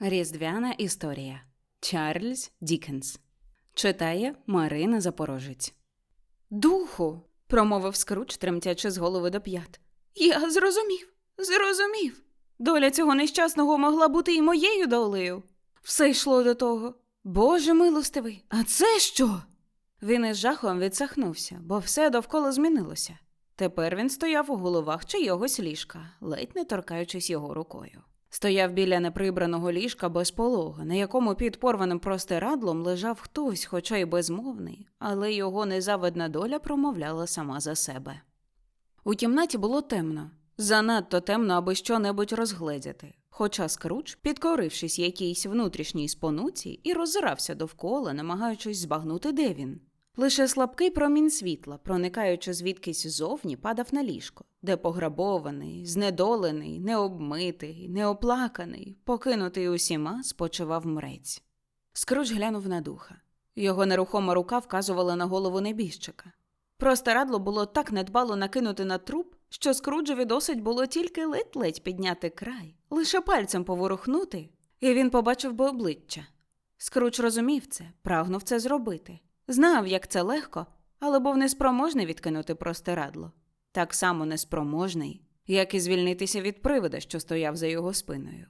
Різдвяна історія Чарльз Дікенс читає Марина Запорожець. Духу. промовив Скруч, тремтячи з голови до п'ят. Я зрозумів, зрозумів. Доля цього нещасного могла бути і моєю долею. Все йшло до того. Боже милостивий, а це що? Він із жахом відсахнувся, бо все довкола змінилося. Тепер він стояв у головах чийогось ліжка, ледь не торкаючись його рукою. Стояв біля неприбраного ліжка без пологи, на якому під порваним простирадлом лежав хтось, хоча й безмовний, але його незавидна доля промовляла сама за себе. У кімнаті було темно, занадто темно, аби що-небудь розгледіти. Хоча Скруч, підкорившись якійсь внутрішній спонуці, і роззирався довкола, намагаючись збагнути, де він. Лише слабкий промінь світла, проникаючи звідкись ззовні, падав на ліжко, де пограбований, знедолений, необмитий, неоплаканий, покинутий усіма, спочивав мрець. Скруч глянув на духа. Його нерухома рука вказувала на голову небіжчика. Простирадло було так недбало накинути на труп, що Скруджеві досить було тільки ледь-ледь підняти край, лише пальцем поворухнути, і він побачив би обличчя. Скруч розумів це, прагнув це зробити. Знав, як це легко, але був неспроможний відкинути простирадло. Так само неспроможний, як і звільнитися від привида, що стояв за його спиною.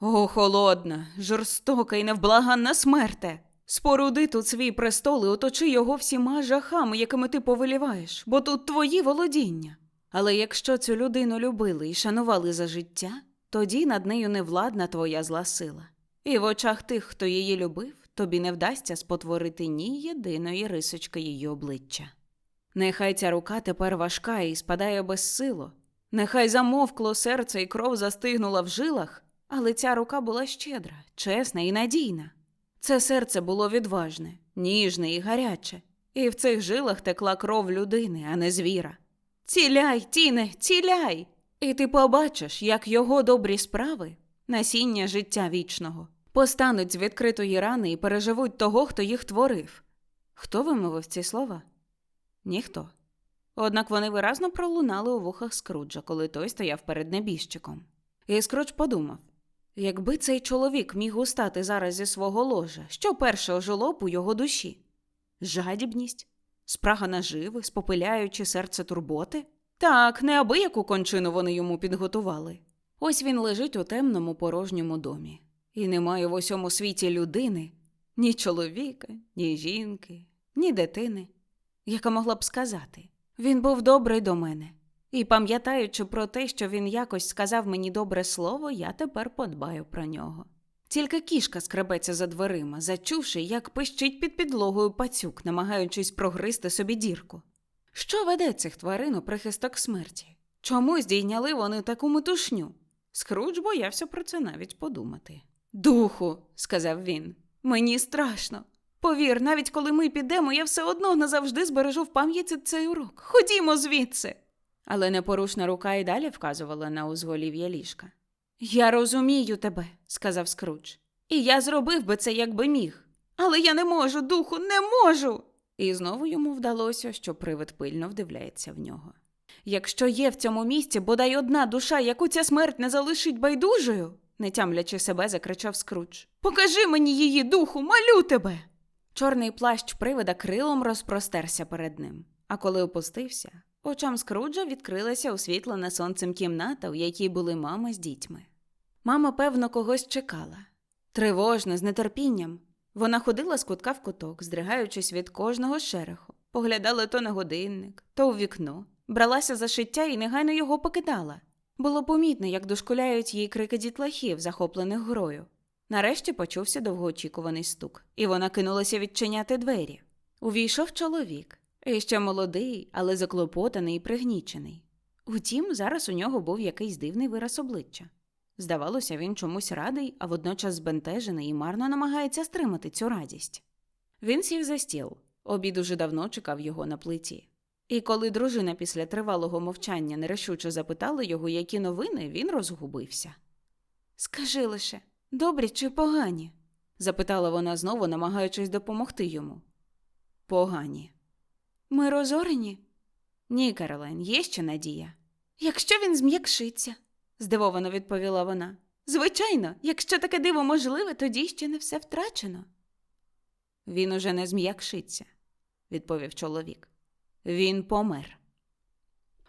О, холодна, жорстока і невблаганна смерте! Споруди тут свій престол і оточи його всіма жахами, якими ти повеліваєш, бо тут твої володіння. Але якщо цю людину любили і шанували за життя, тоді над нею невладна твоя зла сила. І в очах тих, хто її любив, тобі не вдасться спотворити ні єдиної рисочки її обличчя. Нехай ця рука тепер важка і спадає безсило, нехай замовкло серце і кров застигнула в жилах, але ця рука була щедра, чесна і надійна. Це серце було відважне, ніжне і гаряче, і в цих жилах текла кров людини, а не звіра. Ціляй, тіне, ціляй! І ти побачиш, як його добрі справи, насіння життя вічного, постануть з відкритої рани і переживуть того, хто їх творив. Хто вимовив ці слова? Ніхто. Однак вони виразно пролунали у вухах Скруджа, коли той стояв перед небіжчиком. І Скрудж подумав якби цей чоловік міг устати зараз зі свого ложа, що перше ожило б у його душі? Жадібність? Спрага наживи, спопиляючи серце турботи? Так, неабияку кончину вони йому підготували. Ось він лежить у темному порожньому домі, і немає в усьому світі людини, ні чоловіка, ні жінки, ні дитини, яка могла б сказати він був добрий до мене. І пам'ятаючи про те, що він якось сказав мені добре слово, я тепер подбаю про нього. Тільки кішка скребеться за дверима, зачувши, як пищить під підлогою пацюк, намагаючись прогризти собі дірку. Що веде цих тварин у прихисток смерті? Чому здійняли вони таку метушню? Скрудж боявся про це навіть подумати. Духу, сказав він, мені страшно. Повір, навіть коли ми підемо, я все одно назавжди збережу в пам'яті цей урок. Ходімо звідси. Але непорушна рука й далі вказувала на узголів'я ліжка. Я розумію тебе, сказав Скрудж. І я зробив би це, якби міг. Але я не можу, духу, не можу. І знову йому вдалося, що привид пильно вдивляється в нього. Якщо є в цьому місці бодай одна душа, яку ця смерть не залишить байдужою, не тямлячи себе, закричав Скрудж. Покажи мені її духу, малю тебе. Чорний плащ привида крилом розпростерся перед ним, а коли опустився, очам Скруджа відкрилася освітлена сонцем кімната, у якій були мама з дітьми. Мама, певно, когось чекала. Тривожно, з нетерпінням. Вона ходила з кутка в куток, здригаючись від кожного шереху, поглядала то на годинник, то у вікно, бралася за шиття і негайно його покидала. Було помітно, як дошкуляють їй крики дітлахів, захоплених грою. Нарешті почувся довгоочікуваний стук, і вона кинулася відчиняти двері. Увійшов чоловік, і ще молодий, але заклопотаний і пригнічений. Утім, зараз у нього був якийсь дивний вираз обличчя. Здавалося, він чомусь радий, а водночас збентежений і марно намагається стримати цю радість. Він сів за стіл. Обід уже давно чекав його на плиті. І коли дружина після тривалого мовчання нерішуче запитала його, які новини, він розгубився. Скажи лише, добрі чи погані? запитала вона знову, намагаючись допомогти йому. Погані. Ми розорені? Ні, Каролайн, є ще надія. Якщо він зм'якшиться, здивовано відповіла вона. Звичайно, якщо таке диво можливе, тоді ще не все втрачено. Він уже не зм'якшиться, відповів чоловік. Він помер.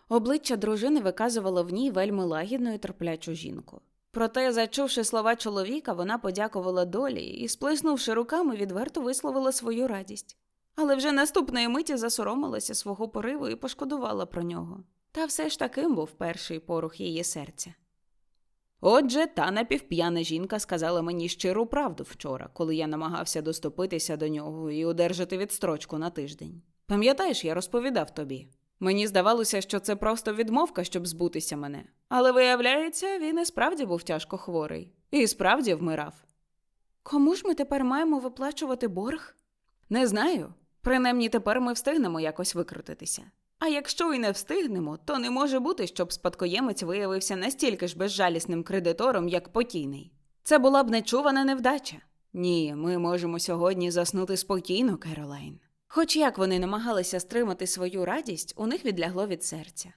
Обличчя дружини виказувало в ній вельми лагідну і терплячу жінку. Проте, зачувши слова чоловіка, вона подякувала долі і, сплеснувши руками, відверто висловила свою радість. Але вже наступної миті засоромилася свого пориву і пошкодувала про нього. Та все ж таким був перший порух її серця. Отже, та напівп'яна жінка сказала мені щиру правду вчора, коли я намагався доступитися до нього і одержати відстрочку на тиждень. Пам'ятаєш, я розповідав тобі. Мені здавалося, що це просто відмовка, щоб збутися мене. Але виявляється, він і справді був тяжко хворий, і справді вмирав. Кому ж ми тепер маємо виплачувати борг? Не знаю. Принаймні тепер ми встигнемо якось викрутитися. А якщо і не встигнемо, то не може бути, щоб спадкоємець виявився настільки ж безжалісним кредитором, як покійний. Це була б нечувана невдача. Ні, ми можемо сьогодні заснути спокійно, Керолайн. Хоч як вони намагалися стримати свою радість, у них відлягло від серця.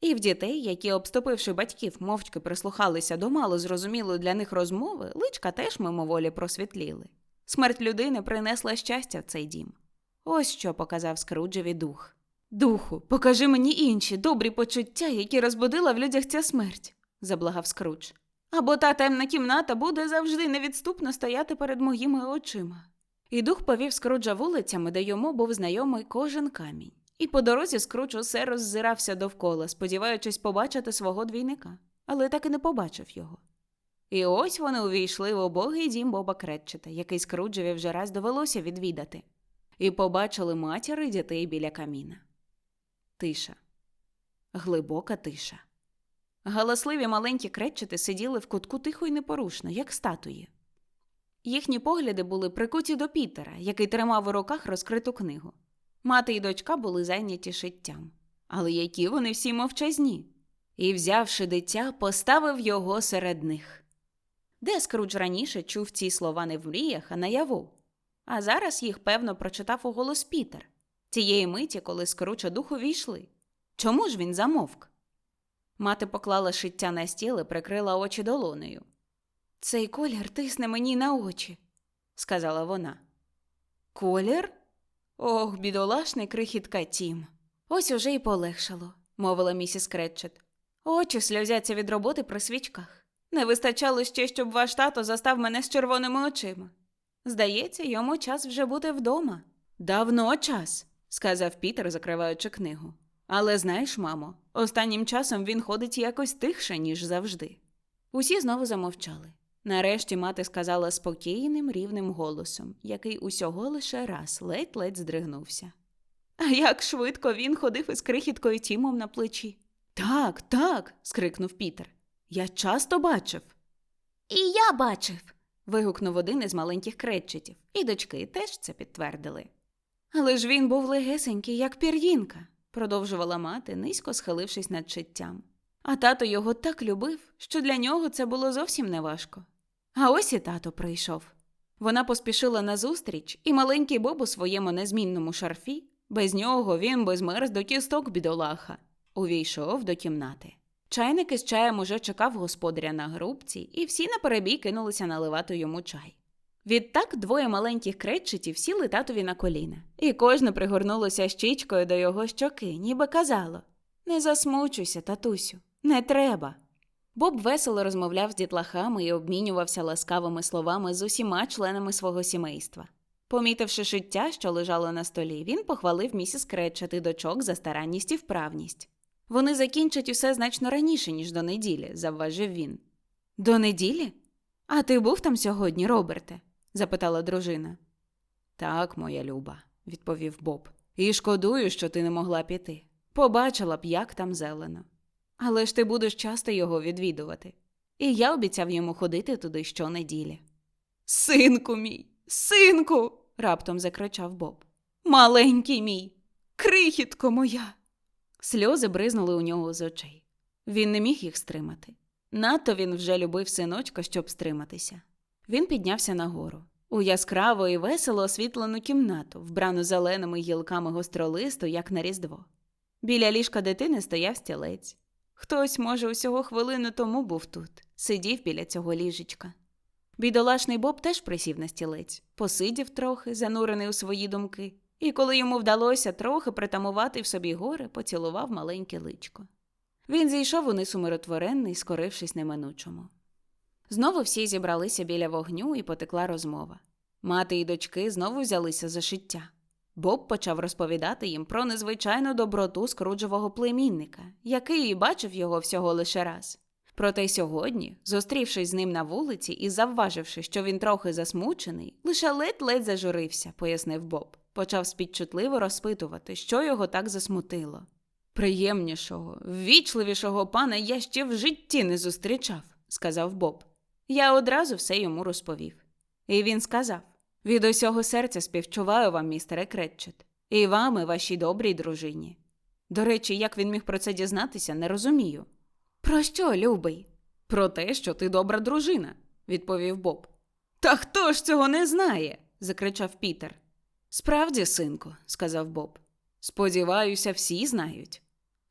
І в дітей, які, обступивши батьків, мовчки прислухалися до мало зрозумілої для них розмови, личка теж мимоволі просвітліли. Смерть людини принесла щастя в цей дім. Ось що показав Скруджеві дух. Духу, покажи мені інші добрі почуття, які розбудила в людях ця смерть, заблагав Скрудж. Або та темна кімната буде завжди невідступно стояти перед моїми очима. І дух повів Скруджа вулицями, де йому був знайомий кожен камінь. І по дорозі Скрудж усе роззирався довкола, сподіваючись побачити свого двійника, але так і не побачив його. І ось вони увійшли в убогий дім Боба Кретчета, який Скруджеві вже раз довелося відвідати, і побачили матір і дітей біля каміна. Тиша, глибока тиша. Галасливі маленькі кретчети сиділи в кутку тихо й непорушно, як статуї. Їхні погляди були прикуті до Пітера, який тримав у руках розкриту книгу. Мати і дочка були зайняті шиттям. Але які вони всі мовчазні. І, взявши дитя, поставив його серед них. Де Скрудж раніше чув ці слова не в мріях, а наяву. А зараз їх, певно, прочитав у голос Пітер, тієї миті, коли Скруча духу війшли. Чому ж він замовк? Мати поклала шиття на стіл і прикрила очі долонею. Цей колір тисне мені на очі, сказала вона. Колір? Ох, бідолашний крихітка Тім. Ось уже й полегшало, мовила місіс Кретчет. Очі сльозяться від роботи при свічках. Не вистачало ще, щоб ваш тато застав мене з червоними очима. Здається, йому час вже бути вдома. Давно час, сказав Пітер, закриваючи книгу. Але знаєш, мамо, останнім часом він ходить якось тихше, ніж завжди. Усі знову замовчали. Нарешті мати сказала спокійним, рівним голосом, який усього лише раз ледь-ледь здригнувся. А як швидко він ходив із крихіткою Тімом на плечі. Так, так. скрикнув Пітер. Я часто бачив. І я бачив. вигукнув один із маленьких кретчетів, і дочки теж це підтвердили. Але ж він був легесенький, як пір'їнка, продовжувала мати, низько схилившись над читтям. А тато його так любив, що для нього це було зовсім неважко. А ось і тато прийшов. Вона поспішила назустріч, і маленький Боб у своєму незмінному шарфі, без нього він би змерз до кісток бідолаха, увійшов до кімнати. Чайник із чаєм уже чекав господаря на грубці, і всі наперебій кинулися наливати йому чай. Відтак двоє маленьких кретчетів сіли татові на коліна, і кожне пригорнулося щічкою до його щоки, ніби казало Не засмучуйся, татусю, не треба. Боб весело розмовляв з дітлахами і обмінювався ласкавими словами з усіма членами свого сімейства. Помітивши шиття, що лежало на столі, він похвалив місіс Кретчет і дочок за старанність і вправність. Вони закінчать усе значно раніше, ніж до неділі, завважив він. До неділі? А ти був там сьогодні, Роберте? запитала дружина. Так, моя люба, відповів Боб. І шкодую, що ти не могла піти. Побачила б, як там зелено. Але ж ти будеш часто його відвідувати. І я обіцяв йому ходити туди щонеділі. Синку мій, синку. раптом закричав Боб. Маленький мій, крихітко моя. Сльози бризнули у нього з очей. Він не міг їх стримати. Надто він вже любив синочка, щоб стриматися. Він піднявся нагору у яскраво і весело освітлену кімнату, вбрану зеленими гілками гостролисту, як на різдво. Біля ліжка дитини стояв стілець. Хтось, може, усього хвилину тому був тут, сидів біля цього ліжечка. Бідолашний Боб теж присів на стілець, посидів трохи, занурений у свої думки, і коли йому вдалося трохи притамувати в собі горе, поцілував маленьке личко. Він зійшов униз умиротворений, скорившись неминучому. Знову всі зібралися біля вогню і потекла розмова. Мати і дочки знову взялися за шиття. Боб почав розповідати їм про незвичайну доброту скруджового племінника, який і бачив його всього лише раз. Проте сьогодні, зустрівшись з ним на вулиці і завваживши, що він трохи засмучений, лише ледь-ледь зажурився, пояснив Боб. Почав спідчутливо розпитувати, що його так засмутило. Приємнішого, ввічливішого пана я ще в житті не зустрічав, сказав Боб. Я одразу все йому розповів. І він сказав: від усього серця співчуваю вам, містере Кретчет, і вам, і вашій добрій дружині. До речі, як він міг про це дізнатися, не розумію. Про що, любий? Про те, що ти добра дружина, відповів Боб. Та хто ж цього не знає? закричав Пітер. Справді, синку, сказав Боб. Сподіваюся, всі знають.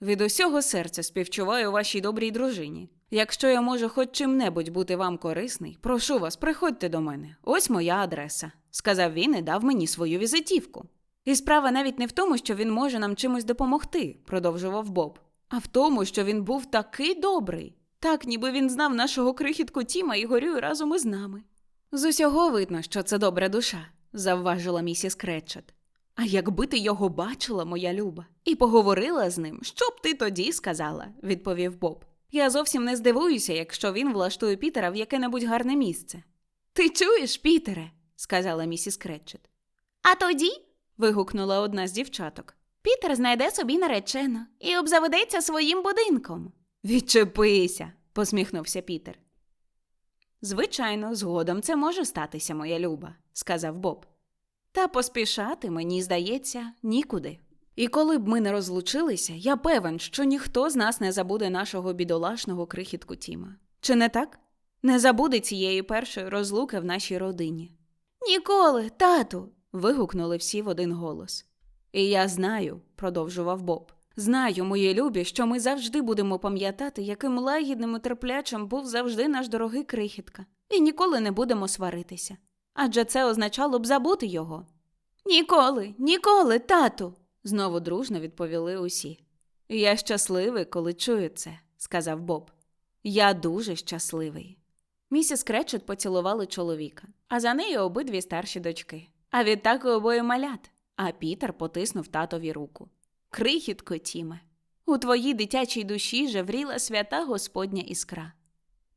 Від усього серця співчуваю вашій добрій дружині. Якщо я можу хоч чим-небудь бути вам корисний, прошу вас, приходьте до мене. Ось моя адреса, сказав він і дав мені свою візитівку. І справа навіть не в тому, що він може нам чимось допомогти, продовжував Боб, а в тому, що він був такий добрий, так ніби він знав нашого крихітку Тіма і горює разом із нами. З усього видно, що це добра душа, завважила місіс Кретчет. А якби ти його бачила, моя люба, і поговорила з ним, що б ти тоді сказала, відповів Боб. Я зовсім не здивуюся, якщо він влаштує Пітера в яке-небудь гарне місце. Ти чуєш, Пітере? сказала місіс Кретчет. А тоді. вигукнула одна з дівчаток. Пітер знайде собі наречену і обзаведеться своїм будинком. Відчепися, посміхнувся Пітер. Звичайно, згодом це може статися, моя люба, сказав Боб. Та поспішати, мені здається, нікуди. І коли б ми не розлучилися, я певен, що ніхто з нас не забуде нашого бідолашного крихітку Тіма. Чи не так? Не забуде цієї першої розлуки в нашій родині. Ніколи, тату. вигукнули всі в один голос. І я знаю, продовжував Боб. Знаю, мої любі, що ми завжди будемо пам'ятати, яким лагідним і терплячим був завжди наш дорогий крихітка, і ніколи не будемо сваритися. Адже це означало б забути його. Ніколи, ніколи, тату. Знову дружно відповіли усі. Я щасливий, коли чую це, сказав Боб. Я дуже щасливий. Місіс Кречет поцілували чоловіка, а за нею обидві старші дочки. А відтак і обоє малят. А Пітер потиснув татові руку. Крихітко, Тіме, у твоїй дитячій душі жевріла свята Господня іскра.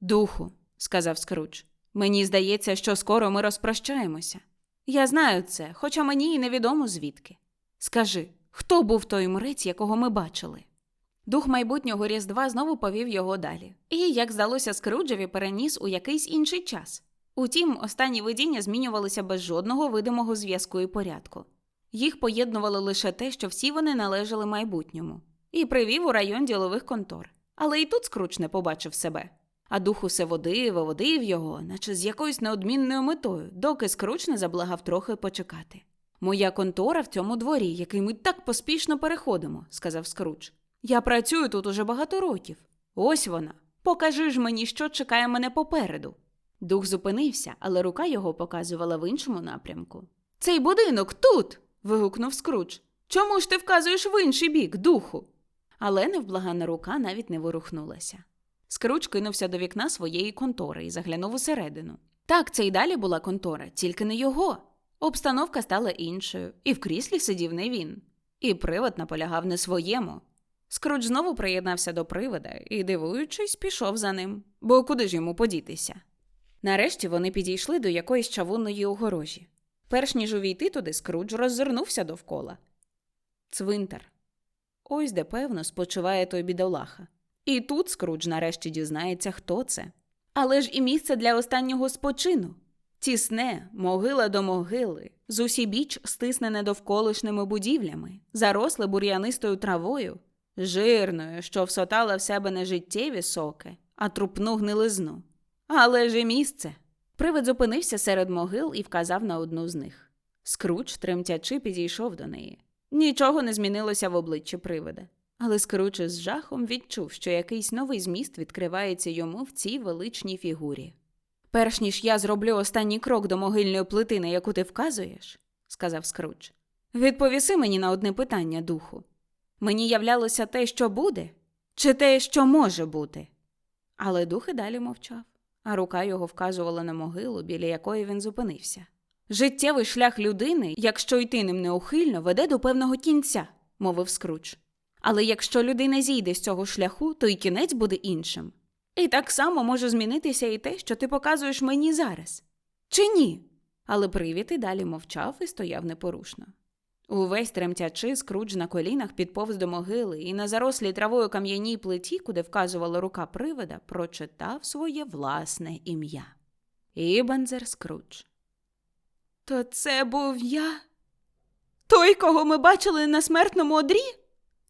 Духу, сказав Скруч, мені здається, що скоро ми розпрощаємося. Я знаю це, хоча мені і невідомо звідки. Скажи, хто був той мрець, якого ми бачили? Дух майбутнього Різдва знову повів його далі, і, як здалося Скруджеві, переніс у якийсь інший час. Утім, останні видіння змінювалися без жодного видимого зв'язку і порядку. Їх поєднувало лише те, що всі вони належали майбутньому, і привів у район ділових контор. Але і тут Скруч не побачив себе. А дух усе водив, водив його, наче з якоюсь неодмінною метою, доки Скруч не заблагав трохи почекати. Моя контора в цьому дворі, який ми так поспішно переходимо, сказав Скруч. Я працюю тут уже багато років. Ось вона. Покажи ж мені, що чекає мене попереду. Дух зупинився, але рука його показувала в іншому напрямку. Цей будинок тут. вигукнув Скруч. Чому ж ти вказуєш в інший бік, духу? Але невблагана рука навіть не ворухнулася. Скруч кинувся до вікна своєї контори і заглянув усередину. Так, це й далі була контора, тільки не його. Обстановка стала іншою, і в кріслі сидів не він. І привид наполягав не своєму. Скруч знову приєднався до привида і, дивуючись, пішов за ним, бо куди ж йому подітися? Нарешті вони підійшли до якоїсь чавунної огорожі. Перш ніж увійти туди, Скрудж роззирнувся довкола. Цвинтар. Ось де, певно, спочиває той бідолаха. І тут Скрудж нарешті дізнається, хто це. Але ж і місце для останнього спочину. Тісне, могила до могили, зусібіч стиснене довколишніми будівлями, заросле бур'янистою травою, жирною, що всотала в себе не життєві соки, а трупну гнилизну. Але ж і місце. Привид зупинився серед могил і вказав на одну з них. Скруч, тремтячи, підійшов до неї. Нічого не змінилося в обличчі привида. Але Скрудж з жахом відчув, що якийсь новий зміст відкривається йому в цій величній фігурі. Перш ніж я зроблю останній крок до могильної плити, на яку ти вказуєш, сказав Скрудж, відповіси мені на одне питання, духу. Мені являлося те, що буде, чи те, що може бути. Але дух і далі мовчав, а рука його вказувала на могилу, біля якої він зупинився. Життєвий шлях людини, якщо йти ним неухильно, веде до певного кінця, мовив Скрудж. Але якщо людина зійде з цього шляху, то й кінець буде іншим. І так само може змінитися і те, що ти показуєш мені зараз. Чи ні? Але привід і далі мовчав і стояв непорушно. Увесь тремтячи, Скрудж на колінах підповз до могили і на зарослій травою кам'яній плиті, куди вказувала рука привида, прочитав своє власне ім'я. Ібанзер Скрудж. То це був я? Той, кого ми бачили на смертному одрі?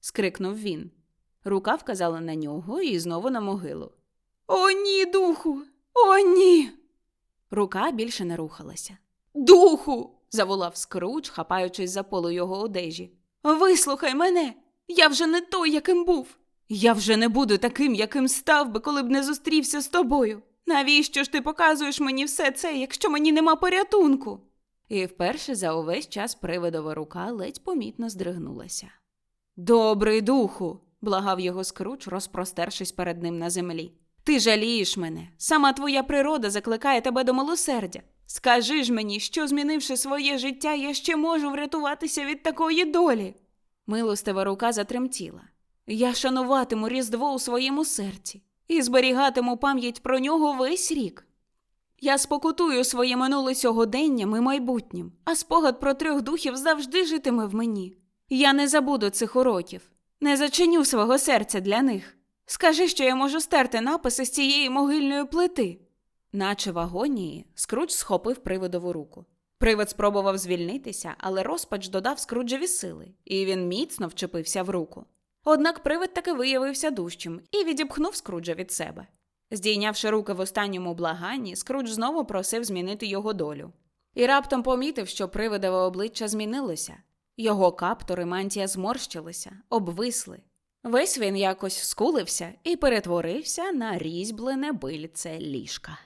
скрикнув він. Рука вказала на нього і знову на могилу. О, ні, духу! О, ні. Рука більше не рухалася. Духу. заволав Скрудж, хапаючись за полу його одежі. Вислухай мене. Я вже не той, яким був. Я вже не буду таким, яким став би, коли б не зустрівся з тобою. Навіщо ж ти показуєш мені все це, якщо мені нема порятунку? І вперше за увесь час привидова рука ледь помітно здригнулася. Добрий духу, благав його скруч, розпростершись перед ним на землі. Ти жалієш мене. Сама твоя природа закликає тебе до милосердя. Скажи ж мені, що, змінивши своє життя, я ще можу врятуватися від такої долі. Милостива рука затремтіла. Я шануватиму Різдво у своєму серці і зберігатиму пам'ять про нього весь рік. Я спокутую своє минуле сьогоденням і майбутнім, а спогад про трьох духів завжди житиме в мені. Я не забуду цих уроків, не зачиню свого серця для них. Скажи, що я можу стерти написи з цієї могильної плити. Наче в агонії, Скрудж схопив привидову руку. Привид спробував звільнитися, але розпач додав Скруджеві сили, і він міцно вчепився в руку. Однак привид таки виявився дужчим і відіпхнув Скруджа від себе. Здійнявши руки в останньому благанні, Скрудж знову просив змінити його долю. І раптом помітив, що привидове обличчя змінилося. Його каптори мантія зморщилися, обвисли. Весь він якось скулився і перетворився на різьблене бильце ліжка.